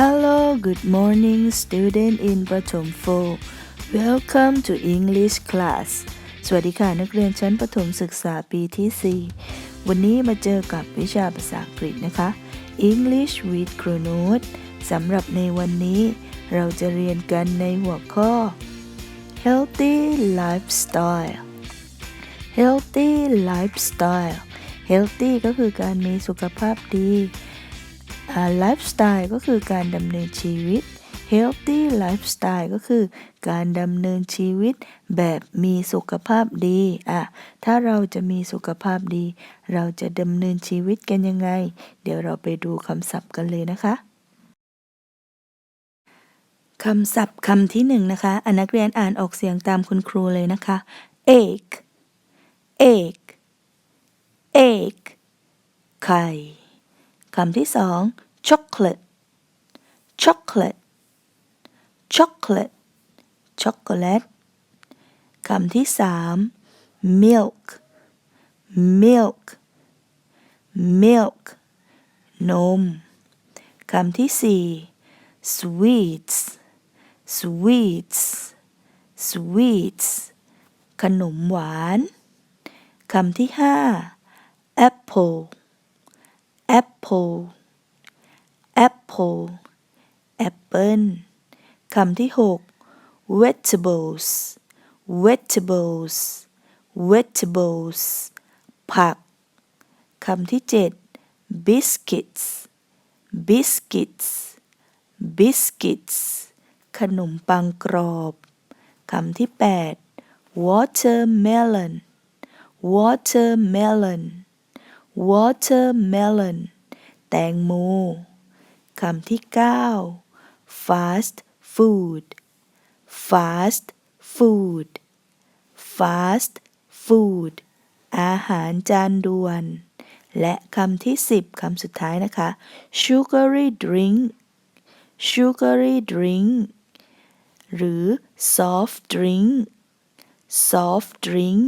Hello good morning student in ประถม4 Welcome to English class สวัสดีค่ะ นักเรียนชั้นประถมศึกษาปีที่ 4 วันนี้มาเจอกับวิชาภาษาอังกฤษนะคะ English with ครูโน้ตสำหรับในวันนี้ เราจะเรียนกันในหัวข้อ Healthy Lifestyle Healthy Lifestyle Healthy ก็คือการมีสุขภาพดี ไลฟ์สไตล์ก็คือการดำเนินชีวิต healthy lifestyle ก็คือการดำเนินชีวิตแบบมีสุขภาพดีอะถ้าเราจะมีสุขภาพดี เราจะดำเนินชีวิตกันยังไง เดี๋ยวเราไปดูคำศัพท์กันเลยนะคะคำศัพท์คำที่หนึ่งนะคะอะนักเรียนอ่านออกเสียงตามคุณครูเลยนะคะ egg egg egg ไข่คำที่สอง chocolate chocolate chocolate chocolate คำที่สาม milk milk milk นม คำที่สี่ sweets sweets sweets ขนมหวาน คำที่ห้า apple apple apple apple คำที่หก vegetables vegetables vegetables ผัก คำที่เจ็ด biscuits biscuits biscuits ขนมปังกรอบ คำที่แปด watermelon watermelon watermelon แตงโม คำที่ 9 fast food fast food fast food อาหารจานด่วน และคำที่ 10 คำสุดท้ายนะคะ sugary drink sugary drink หรือ soft drink soft drink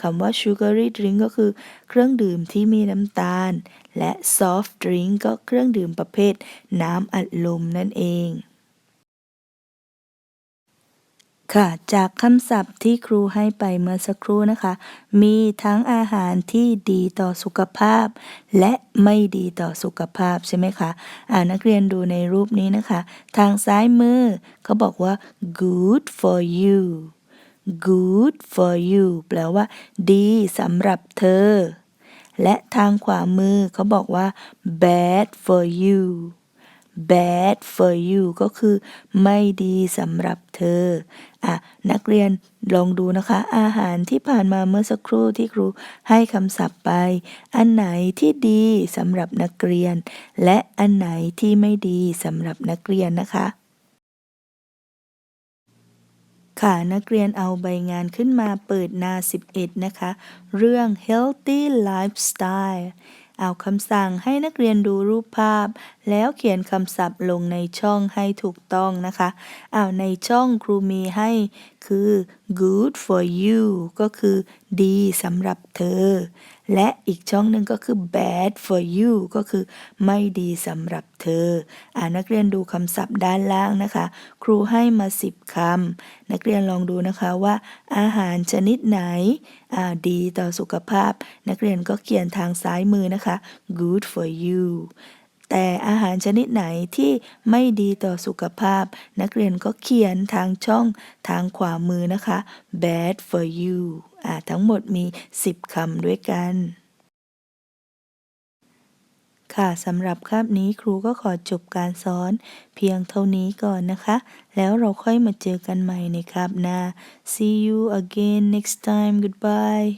คำว่า sugary drink ก็คือเครื่องดื่มที่มีน้ำตาล และ soft drink ก็เครื่องดื่มประเภทน้ำอัดลมนั่นเอง ค่ะ จากคำศัพท์ที่ครูให้ไปเมื่อสักครู่นะคะ มีทั้งอาหารที่ดีต่อสุขภาพ และไม่ดีต่อสุขภาพใช่ไหมคะ อ่านักเรียนดูในรูปนี้นะคะ ทางซ้ายมือเขาบอกว่า good for you good for you แปลว่า ดีสำหรับเธอ และทางขวามือเขาบอกว่า bad for you bad for you ก็คือไม่ดีสำหรับเธอ อะ นักเรียนลองดูนะคะ อาหารที่ผ่านมาเมื่อสักครู่ที่ครูให้คำศัพท์ไป อันไหนที่ดีสำหรับนักเรียน และอันไหนที่ไม่ดีสำหรับนักเรียนนะคะ ค่ะนักเรียนเอาใบงานขึ้นมาเปิดหน้า 11 นะคะ เรื่อง healthy lifestyle เอาคำสั่งให้นักเรียนดูรูปภาพ แล้วเขียนคำศัพท์ลงในช่องให้ถูกต้องนะคะเอาในช่องครูมีให้คือ good for you ก็คือดีสำหรับเธอและอีกช่องหนึ่งก็คือ bad for you ก็คือไม่ดีสำหรับเธอ อ่านักเรียนดูคำศัพท์ด้านล่างนะคะ ครูให้มา 10คำ นักเรียนลองดูนะคะว่า อาหารชนิดไหนดีต่อสุขภาพ นักเรียนก็เขียนทางซ้ายมือนะคะ good for you แต่อาหารชนิดไหนที่ไม่ดีต่อสุขภาพ นักเรียนก็เขียนทางช่องทางขวามือนะคะ bad for you อ่าทั้งหมดมี 10คำด้วยกัน ค่ะสำหรับคาบนี้ครูก็ขอจบการสอนเพียงเท่านี้ก่อนนะคะ แล้วเราค่อยมาเจอกันใหม่ในคาบหน้า see you again next time goodbye